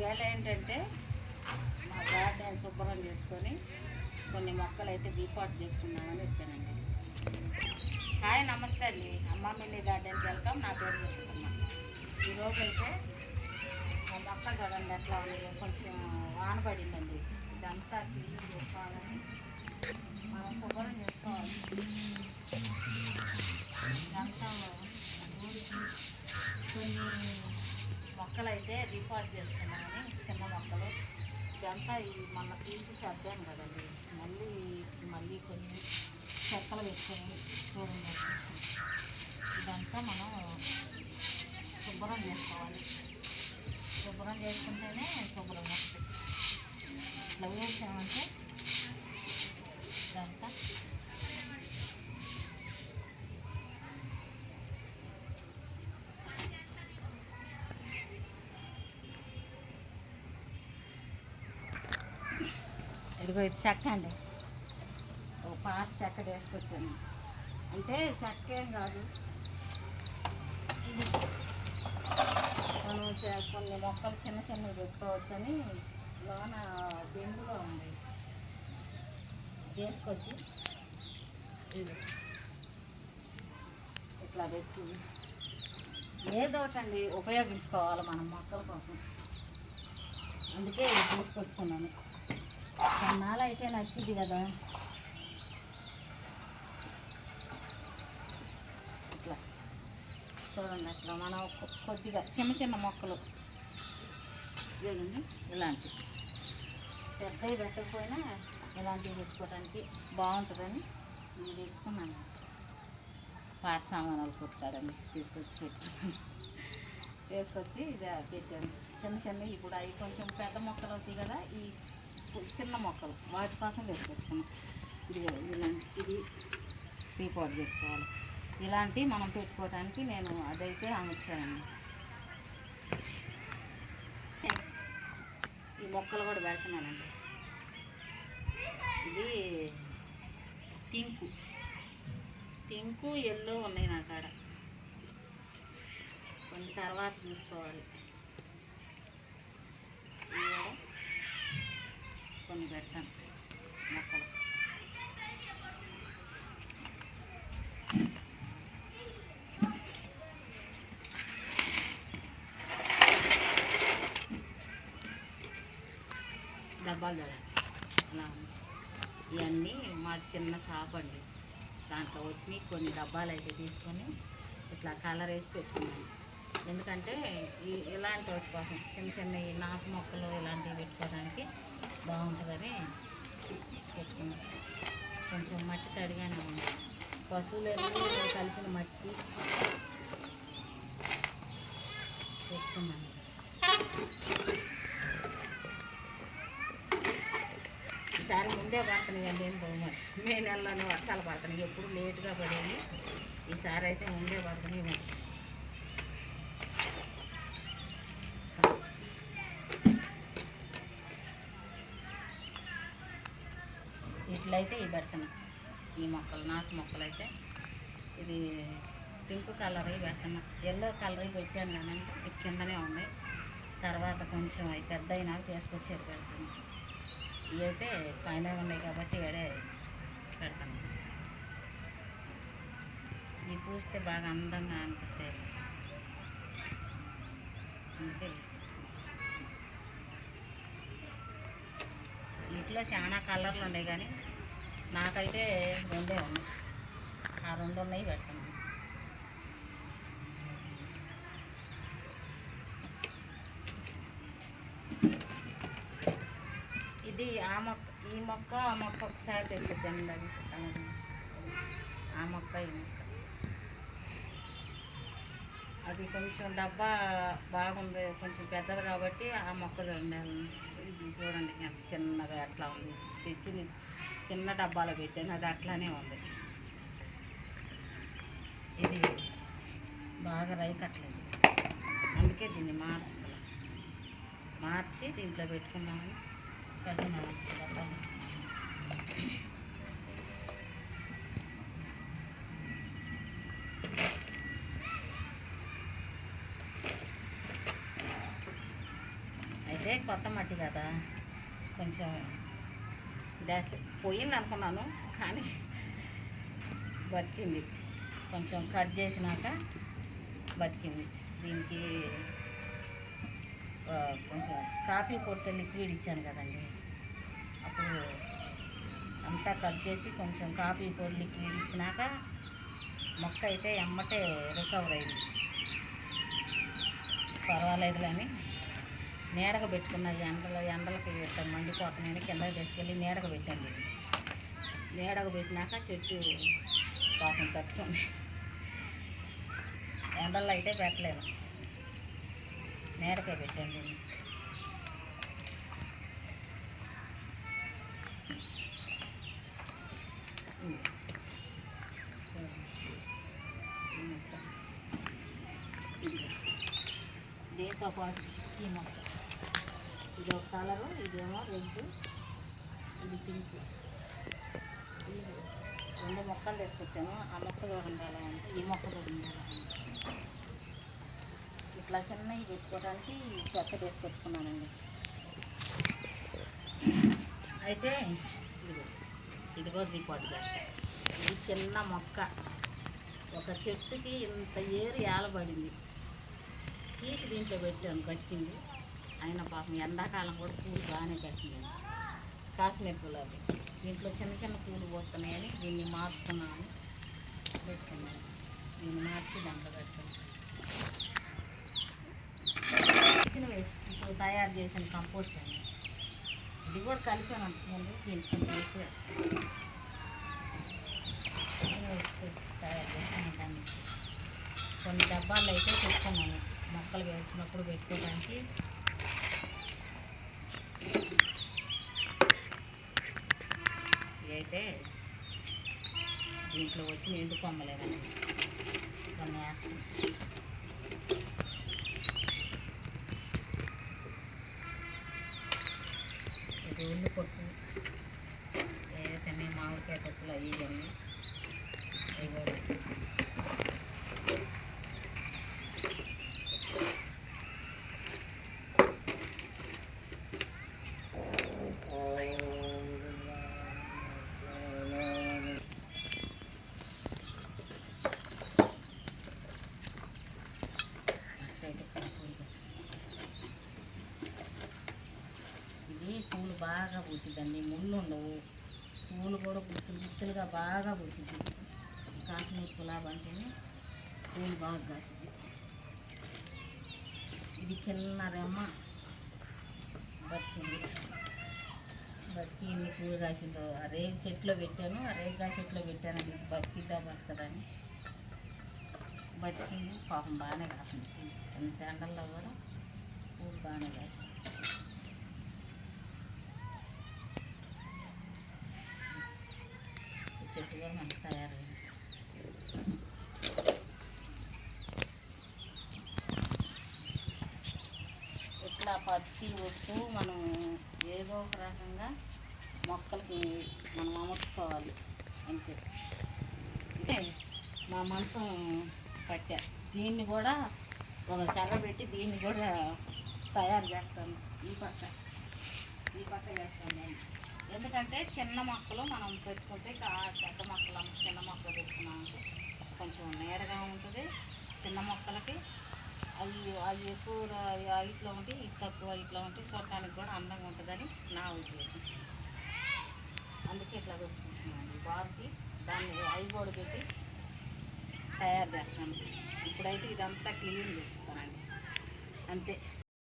ఈవేళ ఏంటంటే మా గార్డెన్ శుభ్రం చేసుకొని కొన్ని మొక్కలు అయితే డీపాట్ చేసుకుందామని వచ్చానండి. హాయ్ నమస్తే అండి. అమ్మ మినీ గార్డెన్కి వెళ్తాం నా పేరు చెప్తున్నా ఈరోజు అయితే మా మొక్కలు చూడండి ఎట్లా ఉన్నాయి కొంచెం వాన పడిందండి. ఇదంతా క్లీన్ చేసుకోవాలని మనం శుభ్రం చేసుకోవాలి. ఇదంతా కొన్ని మొక్కలు అయితే రీపాట్ చేసుకున్నామని చిన్న మొక్కలు. ఇదంతా ఈ మొన్న తీసి సర్దాను కదండి. మళ్ళీ మళ్ళీ కొన్ని చెక్కలు పెట్టుకొని చూడండి ఇదంతా మనం శుభ్రం చేసుకోవాలి. శుభ్రం చేసుకుంటేనే శుభ్రం వస్తుంది ఇదిగో ఇది చెక్క అండి. ఒక పాత చెక్క వేసుకొచ్చాను అంటే చెక్క ఏం కాదు. ఇది మనం చే- కొన్ని మొక్కలు చిన్న చిన్నవి పెట్టుకోవచ్చని లోన బెండుగా ఉంది. వేసుకొచ్చి ఇది ఇట్లా పెట్టి ఏదో ఒకటండి ఉపయోగించుకోవాలి మనం మొక్కల కోసం. అందుకే ఇది తీసుకొచ్చుకున్నాను. కొన్నాళ్ళు అయితే నచ్చింది కదా. ఇట్లా చూడండి అట్లా మనం కొద్దిగా చిన్న చిన్న మొక్కలు. చూడండి ఇలాంటివి పెద్దవి పెట్టకపోయినా ఇలాంటివి పెట్టుకోవడానికి బాగుంటుందని నేను తీసుకున్నాను. పాత సామానాలు కొట్టుకాడని తీసుకొచ్చి పెట్టుకున్నాను తీసుకొచ్చి ఇది పెట్టాను. చిన్న చిన్నవి ఇప్పుడు అవి కొంచెం పెద్ద మొక్కలు అవుతాయి కదా ఈ చిన్న మొక్కలు. వాటి కోసం తీసుకొచ్చుకున్నాం ఇది ఇలాంటి ఇది చేసుకోవాలి. ఇలాంటివి మనం పెట్టుకోవడానికి నేను అదైతే అమర్చానండి ఈ మొక్కలు కూడా పెడుతున్నానండి. ఇది పింకు పింకు ఎల్లో ఉన్నాయి నా కాడ. కొన్ని తర్వాత చూసుకోవాలి. కొన్ని పెడతాను మొక్కలు. డబ్బాలు. ఇవన్నీ మా చిన్న షాప్ అండి. దాంట్లో వచ్చినాయి కొన్ని డబ్బాలు అయితే తీసుకొని ఇట్లా కలర్ వేసి పెట్టుకున్నాను. ఎందుకంటే ఇలాంటి వాటి కోసం చిన్న చిన్న నాసు మొక్కలు ఇలాంటివి పెట్టుకోవడానికి బాగుంటుందని పెట్టుకున్నాను కొంచెం మట్టి తడిగానే ఉంది. పశువుల ఎరువు కలిపిన మట్టి తెచ్చుకున్నాను ఈసారి ముందే పడుతున్నాయి అండి ఏం బహుమతి మే నెలలోనే వర్షాలు పడుతున్నాయి. ఎప్పుడు లేటుగా పడేవి. ఈసారి అయితే ముందే పడుతున్నాయి. ఇట్లా అయితే ఇవి పెడుతున్నా ఈ మొక్కలు నాసు మొక్కలు అయితే ఇది పింక్ కలర్ ఇవి పెడుతున్నా ఎల్లో కలర్ ఇవి పెట్టాను కానీ ఇది కిందనే ఉన్నాయి తర్వాత కొంచెం అవి పెద్ద అయినా తీసుకొచ్చి పెడుతున్నా ఇవి అయితే పైన ఉన్నాయి కాబట్టి ఏడే పెడతాను. ఇవి పూస్తే బాగా అందంగా అనిపిస్తాయి. అందుకే వీటిలో చాలా కలర్లు ఉన్నాయి కానీ నాకైతే రెండే ఉన్నాయి. ఆ రెండు ఉన్నాయి పెడతాను ఇది ఆ మొక్క ఈ మొక్క ఆ మొక్క ఒకసారి తీసుకొచ్చాను. అది ఆ మొక్క ఈ మొక్క. అది కొంచెం డబ్బా బాగుంది కొంచెం పెద్దది కాబట్టి ఆ మొక్కలు ఉండాలి ఇది చూడండి ఎంత చిన్నగా ఎట్లా ఉంది. తెచ్చి చిన్న డబ్బాలో పెట్టాను. అది అట్లానే ఉంది. ఇది బాగా రైకట్లేదు. అందుకే దీన్ని మార్చుతున్నాను మార్చి దీంట్లో పెట్టుకున్నామని పెట్టినాను అయితే కొత్త మట్టి కదా. కొంచెం పోయింది అనుకున్నాను కానీ బతికింది. కొంచెం కట్ చేసినాక బతికింది. దీనికి కొంచెం కాఫీ కొడితే లిక్విడ్ ఇచ్చాను కదండి. అప్పుడు అంతా కట్ చేసి కొంచెం కాఫీ పొడి లిక్విడ్ ఇచ్చినాక మొక్క అయితే ఎమ్మటే రికవర్ అయింది. పర్వాలేదు కానీ నీడగా పెట్టుకున్న ఎండలు ఎండలకి మండిపోతున్నాయని కిందకి తీసుకెళ్ళి నీడగా పెట్టండి ఇది. నీడగా పెట్టినాక చెట్టు పాపం తట్టుకుంది. ఎండల్లో అయితే పెట్టలేదు. నీడకే పెట్టండి దీంతో పాటు ఈ మొక్క. ఇది ఒక కలరు ఇదేమో రెడ్ ఇది పింక్. రెండు మొక్కలు తీసుకొచ్చాను. ఆ మొక్క చూడండి ఎలా ఉంది ఈ మొక్క చూడండి ఎలా ఉంది ఇట్లా చిన్నవి పెట్టుకోవడానికి చెత్త చెక్క తీసుకొచ్చుకున్నానండి. అయితే ఇదిగో ఇది కూడా రిపోర్ట్ చేస్తా. ఇది చిన్న మొక్క. ఒక చెట్టుకి ఇంత ఏరు ఏలబడింది. తీసి దీంట్లో పెట్టాను కట్టింది. అయినా పాపం ఎండాకాలం కూడా పూలు బాగానే కాసిందండి కాశ్మీర్ గులాబీ దీంట్లో చిన్న చిన్న పూలు పోతున్నాయని దీన్ని మార్చుకున్నాను. పెట్టుకున్నాను. దీన్ని మార్చి దాంట్లో పెట్టుకున్నాను. చిన్న వేస్ట్ తయారు చేసిన కంపోస్ట్ అండి. ఇది కూడా కలిపాను అనుకుంటుంది దీనికి కొంచెం ఎక్కువ వేస్తాను. తయారు చేసిన దాన్ని. కొన్ని డబ్బాలు అయితే పెట్టుకున్నాను. మొక్కలు వేసినప్పుడు పెట్టుకోవడానికి అయితే దీంట్లో వచ్చి ఎండు కొమ్మలేదండి. కొన్ని వేస్తాను ఇది ఉల్లి పొట్టు ఏదైతే మామిడికాయ పొట్టులు అవి ఇవన్నీ అవి కూడా వేస్తాను అట్లయితే పూలు ఇది పూలు బాగా పూసిద్దండి. ముళ్ళు ఉండవు పూలు కూడా గుత్తులు గుత్తులుగా బాగా పూసిద్ది. కాశ్మీర్ గులాబ్ అంటేనే పూలు బాగా కాసిద్ది. ఇది చిన్న రెమ్మ. బతికింది. బతికి ఇన్ని పూలు కాసిందో. ఆ రేగు చెట్లో పెట్టాను. ఆ రేగా చెట్లో పెట్టాను. బతికిద్దా బతకదని బతికింది. పాపం బాగానే కాసింది. ఎంత ఎండల్లో కూడా పూలు బాగానే కాసింది. చెట్టు కూడా మనకు తయారైంది ఇట్లా పచ్చి వస్తూ మనం ఏదో ఒక రకంగా మొక్కలకి మనం అమర్చుకోవాలి. అంతే. అంటే మా మనసం పట్టా. దీన్ని కూడా ఒక కర్ర పెట్టి దీన్ని కూడా తయారు చేస్తాను. ఈ పక్క. ఈ పక్క చేస్తాను. నేను ఎందుకంటే చిన్న మొక్కలు మనం పెట్టుకుంటే పెద్ద మొక్కలు చిన్న మొక్కలు పెట్టుకున్నామంటే కొంచెం నీడగా ఉంటుంది. చిన్న మొక్కలకి అవి అవి ఎక్కువ హైట్లో ఉంటే ఇది తక్కువ హైట్లో ఉంటే చూడటానికి కూడా అందంగా ఉంటుందని నా ఉద్దేశం. అందుకే ఇట్లా పెట్టుకుంటున్నాను బాబుకి దాన్ని అవి కూడా పెట్టి తయారు చేస్తాను. ఇప్పుడైతే ఇదంతా క్లీన్ చేస్తానండి. అంతే.